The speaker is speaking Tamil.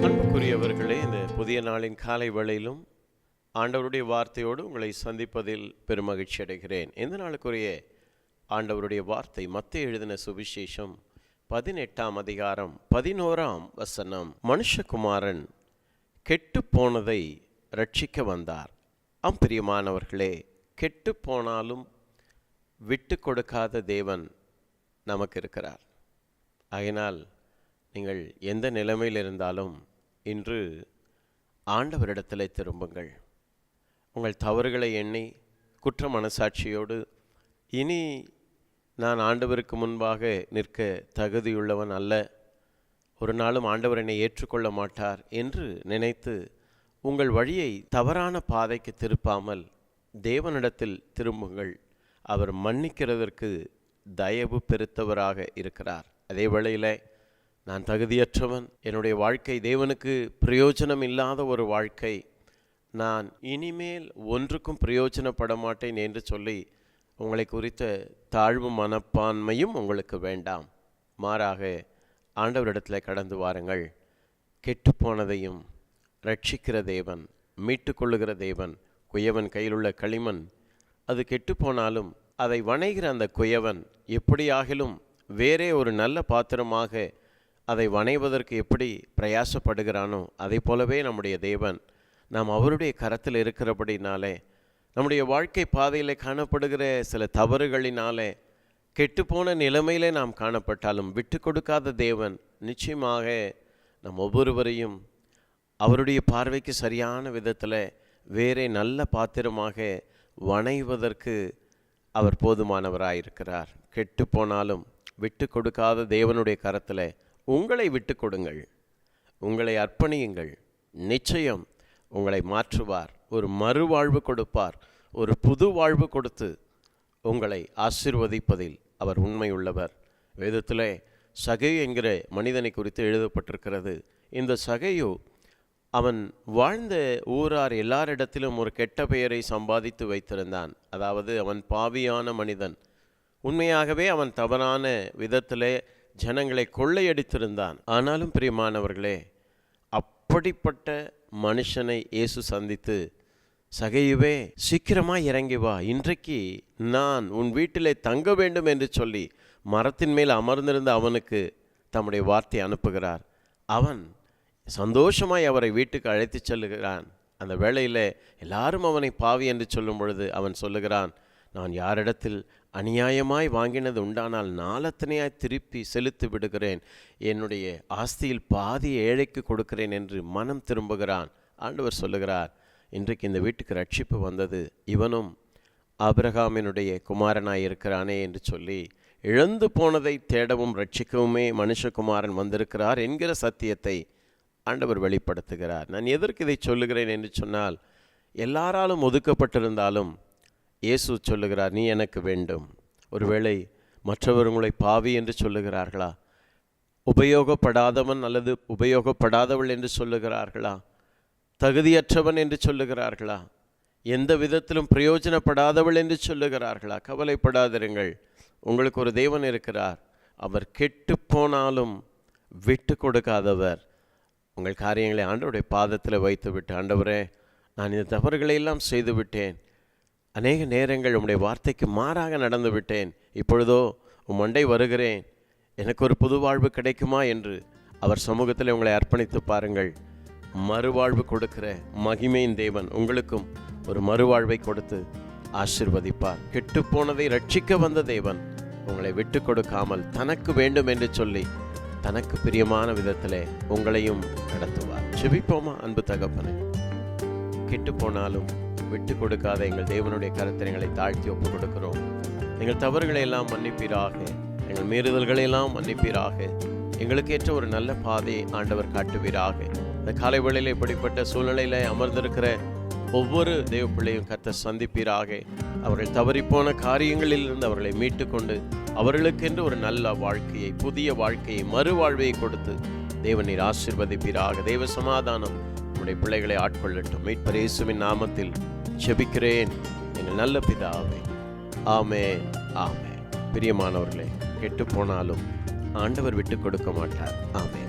அன்புக்குரியவர்களே இந்த புதிய நாளின் காலை வேளையிலும் ஆண்டவருடைய வார்த்தையோடு உங்களை சந்திப்பதில் பெருமகிழ்ச்சி அடைகிறேன் இந்த நாளுக்குரிய ஆண்டவருடைய வார்த்தை மத்திய எழுதின சுவிசேஷம் பதினெட்டாம் அதிகாரம் பதினோராம் வசனம். மனுஷகுமாரன் கெட்டு போனதை ரட்சிக்க வந்தார். அம்பிரியமானவர்களே கெட்டு போனாலும் விட்டு கொடுக்காத தேவன் நமக்கு இருக்கிறார் ஆகினால் நீங்கள் எந்த நிலைமையில் இருந்தாலும் இன்று ஆண்டவரிடத்தில் திரும்புங்கள். உங்கள் தவறுகளை எண்ணி குற்ற மனசாட்சியோடு இனி நான் ஆண்டவருக்கு முன்பாக நிற்க தகுதியுள்ளவன் அல்ல. ஒரு நாளும் ஆண்டவர் என்னை ஏற்றுக்கொள்ள மாட்டார் என்று நினைத்து உங்கள் வழியை தவறான பாதைக்கு திருப்பாமல் தேவனிடத்தில் திரும்புங்கள். அவர் மன்னிக்கிறதற்கு தயவு பெருத்தவராக இருக்கிறார். அதே வேளையில் நான் தகுதியற்றவன். என்னுடைய வாழ்க்கை தேவனுக்கு பிரயோஜனம் இல்லாத ஒரு வாழ்க்கை. நான் இனிமேல் ஒன்றுக்கும் பிரயோஜனப்பட மாட்டேன் என்று சொல்லி உங்களை குறித்த தாழ்வு மனப்பான்மையும் உங்களுக்கு வேண்டாம். மாறாக ஆண்டவரிடத்தில் கடந்து வாருங்கள். கெட்டுப்போனதையும் ரட்சிக்கிற தேவன் மீட்டுக்கொள்ளுகிற தேவன் குயவன் கையிலுள்ள களிமண் அது கெட்டுப்போனாலும் அதை வணைகிற அந்த குயவன் எப்படியாகிலும் வேறே ஒரு நல்ல பாத்திரமாக அதை வணைவதற்கு எப்படி பிரயாசப்படுகிறானோ அதை போலவே நம்முடைய தேவன் நாம் அவருடைய கரத்தில் இருக்கிறபடினாலே நம்முடைய வாழ்க்கை பாதையில் காணப்படுகிற சில தவறுகளினாலே கெட்டுப்போன நிலைமையிலே நாம் காணப்பட்டாலும் விட்டு கொடுக்காத தேவன் நிச்சயமாக நம் ஒவ்வொருவரையும் அவருடைய பார்வைக்கு சரியான விதத்தில் வேறே நல்ல பாத்திரமாக வணைவதற்கு அவர் போதுமானவராயிருக்கிறார். கெட்டு போனாலும் விட்டு கொடுக்காத தேவனுடைய கரத்தில் உங்களை விட்டு கொடுங்கள். உங்களை அர்ப்பணியுங்கள். நிச்சயம் உங்களை மாற்றுவார். ஒரு மறுவாழ்வு கொடுப்பார் ஒரு புது வாழ்வு கொடுத்து உங்களை ஆசிர்வதிப்பதில் அவர் உண்மையுள்ளவர். வேதத்திலே சகை என்கிற மனிதனை குறித்து எழுதப்பட்டிருக்கிறது. இந்த சகையோ அவன் வாழ்ந்த ஊரார் எல்லாரிடத்திலும் ஒரு கெட்ட பெயரை சம்பாதித்து வைத்திருந்தான். அதாவது அவன் பாவியான மனிதன். உண்மையாகவே அவன் தவறான விதத்திலே ஜனங்களை கொள்ளையடித்திருந்தான். ஆனாலும் பிரியமானவர்களே அப்படிப்பட்ட மனுஷனை இயேசு சந்தித்து சகையுவே சீக்கிரமாய் இறங்கி வா. இன்றைக்கு நான் உன் வீட்டிலே தங்க வேண்டும் என்று சொல்லி மரத்தின் மேல் அமர்ந்திருந்த அவனுக்கு தம்முடைய வார்த்தை அனுப்புகிறார். அவன் சந்தோஷமாய் அவரை வீட்டுக்கு அழைத்துச் செல்லுகிறான். அந்த வேளையில் எல்லாரும் அவனை பாவி என்று சொல்லும் பொழுது அவன் சொல்லுகிறான் நான் யாரிடத்தில் அநியாயமாய் வாங்கினது உண்டானால் நாலத்தனையாய் திருப்பி செலுத்தி விடுகிறேன். என்னுடைய ஆஸ்தியில் பாதி ஏழைக்கு கொடுக்கிறேன் என்று மனம் திரும்புகிறான். ஆண்டவர் சொல்லுகிறார் இன்றைக்கு இந்த வீட்டுக்கு ரட்சிப்பு வந்தது. இவனும் ஆபிரகாமினுடைய குமாரனாய் இருக்கிறானே என்று சொல்லி இழந்து போனதை தேடவும் ரட்சிக்கவுமே மனுஷகுமாரன் வந்திருக்கிறார் என்கிற சத்தியத்தை ஆண்டவர் வெளிப்படுத்துகிறார். நான் எதற்கு இதை சொல்லுகிறேன் என்று சொன்னால் எல்லாராலும் ஒதுக்கப்பட்டிருந்தாலும் இயேசு சொல்லுகிறார் நீ எனக்கு வேண்டும். ஒருவேளை மற்றவர் உங்களை பாவி என்று சொல்லுகிறார்களா? உபயோகப்படாதவன் அல்லது உபயோகப்படாதவள் என்று சொல்லுகிறார்களா? தகுதியற்றவன் என்று சொல்லுகிறார்களா? எந்த விதத்திலும் பிரயோஜனப்படாதவள் என்று சொல்லுகிறார்களா? கவலைப்படாதிருங்கள். உங்களுக்கு ஒரு தேவன் இருக்கிறார். அவர் கெட்டு போனாலும் விட்டு கொடுக்காதவர். உங்கள் காரியங்களை ஆண்டவருடைய பாதத்தில் வைத்து விட்டு ஆண்டவரே நான் இந்த தவறுகளை எல்லாம் செய்து விட்டேன் அநேக நேரங்கள் உம்முடைய வார்த்தைக்கு மாறாக நடந்து விட்டேன். இப்பொழுதோ உம் மண்டை வருகிறேன். எனக்கு ஒரு புது வாழ்வு கிடைக்குமா என்று அவர் சமூகத்தில் உங்களை அர்ப்பணித்து பாருங்கள். மறுவாழ்வு கொடுக்கிற மகிமையின் தேவன் உங்களுக்கும் ஒரு மறுவாழ்வை கொடுத்து ஆசிர்வதிப்பார். கெட்டுப்போனதை ரட்சிக்க வந்த தேவன் உங்களை விட்டு கொடுக்காமல் தனக்கு வேண்டும் என்று சொல்லி தனக்கு பிரியமான விதத்திலே உங்களையும் நடத்துவார். செபிப்போமா அன்பு தகப்பனே? கெட்டு போனாலும் விட்டு கொடுக்காத எங்கள் தேவனுடைய கருத்தினங்களை தாழ்த்தி ஒப்பு கொடுக்கிறோம். எங்கள் தவறுகளை எல்லாம் மன்னிப்பீராக. எங்கள் மீறுதல்களை எல்லாம் மன்னிப்பீராக. எங்களுக்கு ஏற்ற ஒரு நல்ல பாதையை ஆண்டவர் காட்டுவீராக. இந்த காலை வேளையில் இப்படிப்பட்ட சூழ்நிலையில் அமர்ந்திருக்கிற ஒவ்வொரு தேவ பிள்ளையும் கத்த சந்திப்பீராக. அவர்கள் தவறிப்போன காரியங்களில் இருந்து அவர்களை மீட்டுக்கொண்டு அவர்களுக்கென்று ஒரு நல்ல வாழ்க்கையை புதிய வாழ்க்கையை மறுவாழ்வையை கொடுத்து தேவநீர் ஆசிர்வதிப்பீராக. தெய்வ தேவ சமாதானம் உங்களுடைய பிள்ளைகளை ஆட்கொள்ளட்டும். மீட்பர் இயேசுவின் நாமத்தில் செபிக்கிறேன் எங்கள் நல்ல பிதாவே ஆமே ஆமே பிரியமானவர்களே கெட்டு போனாலும் ஆண்டவர் விட்டு கொடுக்க மாட்டார். ஆமே